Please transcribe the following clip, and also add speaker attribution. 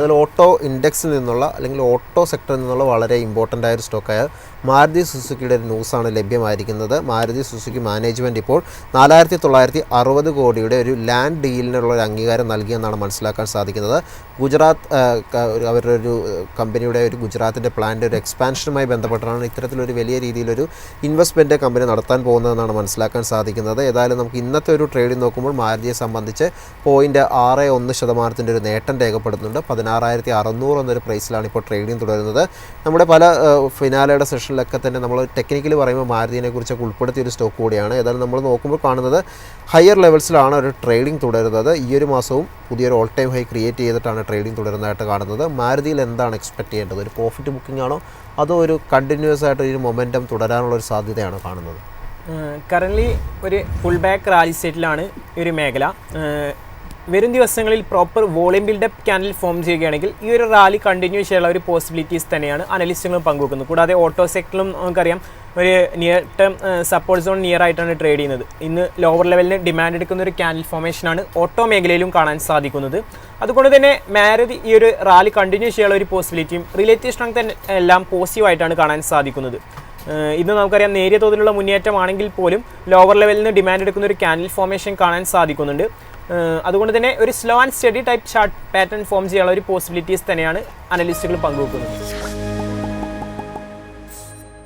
Speaker 1: അതിൽ ഓട്ടോ ഇൻഡെക്സിൽ നിന്നുള്ള അല്ലെങ്കിൽ ഓട്ടോ സെക്ടറിൽ നിന്നുള്ള വളരെ ഇമ്പോർട്ടന്റ് ആയ ഒരു സ്റ്റോക്കായ മാരുതി സുസുക്കിയുടെ ഒരു ന്യൂസാണ് ലഭ്യമായിരിക്കുന്നത്. മാരുതി സുസുക്കി മാനേജ്മെന്റ് ഇപ്പോൾ നാലായിരത്തി തൊള്ളായിരത്തി അറുപത് കോടിയുടെ ഒരു ലാൻഡ് ഡീലിനുള്ള ഒരു അംഗീകാരം നൽകിയെന്നാണ് മനസ്സിലാക്കാൻ സാധിക്കുന്നത്. ഗുജറാത്ത് അവരുടെ ഒരു കമ്പനിയുടെ ഒരു ഗുജറാത്തിന്റെ പ്ലാന്റെ ഒരു എക്സ്പാൻഷനുമായി ബന്ധപ്പെട്ടാണ് ഇത്തരത്തിലൊരു വലിയ രീതിയിലൊരു ഇൻവെസ്റ്റ്മെന്റ് കമ്പനി നടത്താൻ പോകുന്നതെന്നാണ് മനസ്സിലാക്കാൻ സാധിക്കുന്നത്. ഏതായാലും നമുക്ക് ഇന്നത്തെ ഒരു ട്രേഡിംഗ് നോക്കുമ്പോൾ മാരുതിയെ സംബന്ധിച്ച് പോയിന്റ് ആറ് ഒന്ന് ശതമാനത്തിന്റെ ഒരു നേട്ടം രേഖപ്പെടുത്തുന്നുണ്ട്. പതിനാറായിരത്തി അറുന്നൂറ് എന്നൊരു പ്രൈസിലാണ് ഇപ്പോൾ ട്രേഡിംഗ് തുടരുന്നത്. നമ്മുടെ പല ഫിനാലയുടെ സെഷനിലൊക്കെ തന്നെ നമ്മൾ ടെക്നിക്കലി പറയുമ്പോൾ മാരുതിനെ കുറിച്ചൊക്കെ ഉൾപ്പെടുത്തിയ ഒരു സ്റ്റോക്ക് കൂടിയാണ്. ഏതായാലും നമ്മൾ നോക്കുമ്പോൾ കാണുന്നത് ഹയർ ലെവൽസിലാണ് ഒരു ട്രേഡിംഗ് തുടരുന്നത്. ഈ ഒരു മാസവും പുതിയൊരു ഓൾ ടൈം ഹൈ ക്രിയേറ്റ് ചെയ്തിട്ടാണ് ട്രേഡിംഗ് തുടരുന്നതായിട്ട് കാണുന്നത്. മാരുതിയിൽ എന്താണ് എക്സ്പെക്ട് ചെയ്യേണ്ടത്? ഒരു പ്രോഫിറ്റ് ബുക്കിംഗ് ആണോ? അതോ ഒരു കണ്ടിന്യൂസ് ആയിട്ട് ഒരു മൊമെന്റം തുടരാനുള്ള ഒരു സാധ്യതയാണോ കാണുന്നത്?
Speaker 2: കറന്റ്ലി ഒരു ഫുൾ ബാക്ക് റാലി സ്റ്റേറ്റിലാണ് ഈ ഒരു മേഖല. വരും ദിവസങ്ങളിൽ proper volume buildup channel form ചെയ്യുകയാണെങ്കിൽ ഈ ഒരു റാലി കണ്ടിന്യൂ ചെയ്യാനുള്ള ഒരു പോസിബിലിറ്റീസ് തന്നെയാണ് അനലിസ്റ്റുകളും പങ്കുവെക്കുന്നത്. കൂടാതെ ഓട്ടോ സെക്ടറിലും നമുക്കറിയാം ഒരു near term support zone near ആയിട്ടാണ് ട്രേഡ് ചെയ്യുന്നത്. ഇന്ന് ലോവർ ലെവലിന് ഡിമാൻഡ് എടുക്കുന്ന ഒരു ക്യാനൽ ഫോമേഷനാണ് ഓട്ടോ മേഖലയിലും കാണാൻ സാധിക്കുന്നത്. അതുകൊണ്ട് തന്നെ മാരുതി ഈ ഒരു റാലി കണ്ടിന്യൂ ചെയ്യാനുള്ള ഒരു പോസിബിലിറ്റിയും റിലേറ്റീവ് സ്ട്രെങ്ത് എല്ലാം പോസിറ്റീവായിട്ടാണ് കാണാൻ സാധിക്കുന്നത്. ഇന്ന് നമുക്കറിയാം നേരിയ തോതിലുള്ള മുന്നേറ്റമാണെങ്കിൽ പോലും ലോവർ ലെവലിൽ നിന്ന് ഡിമാൻഡ് എടുക്കുന്ന ഒരു ക്യാനൽ ഫോമേഷൻ കാണാൻ സാധിക്കുന്നുണ്ട്. അതുകൊണ്ട് തന്നെ ഒരു slow and steady type chart pattern form ചെയ്യാനുള്ള ഒരു പോസിബിലിറ്റീസ് തന്നെയാണ് അനലിസ്റ്റുകൾ പങ്കുവെക്കുന്നത്.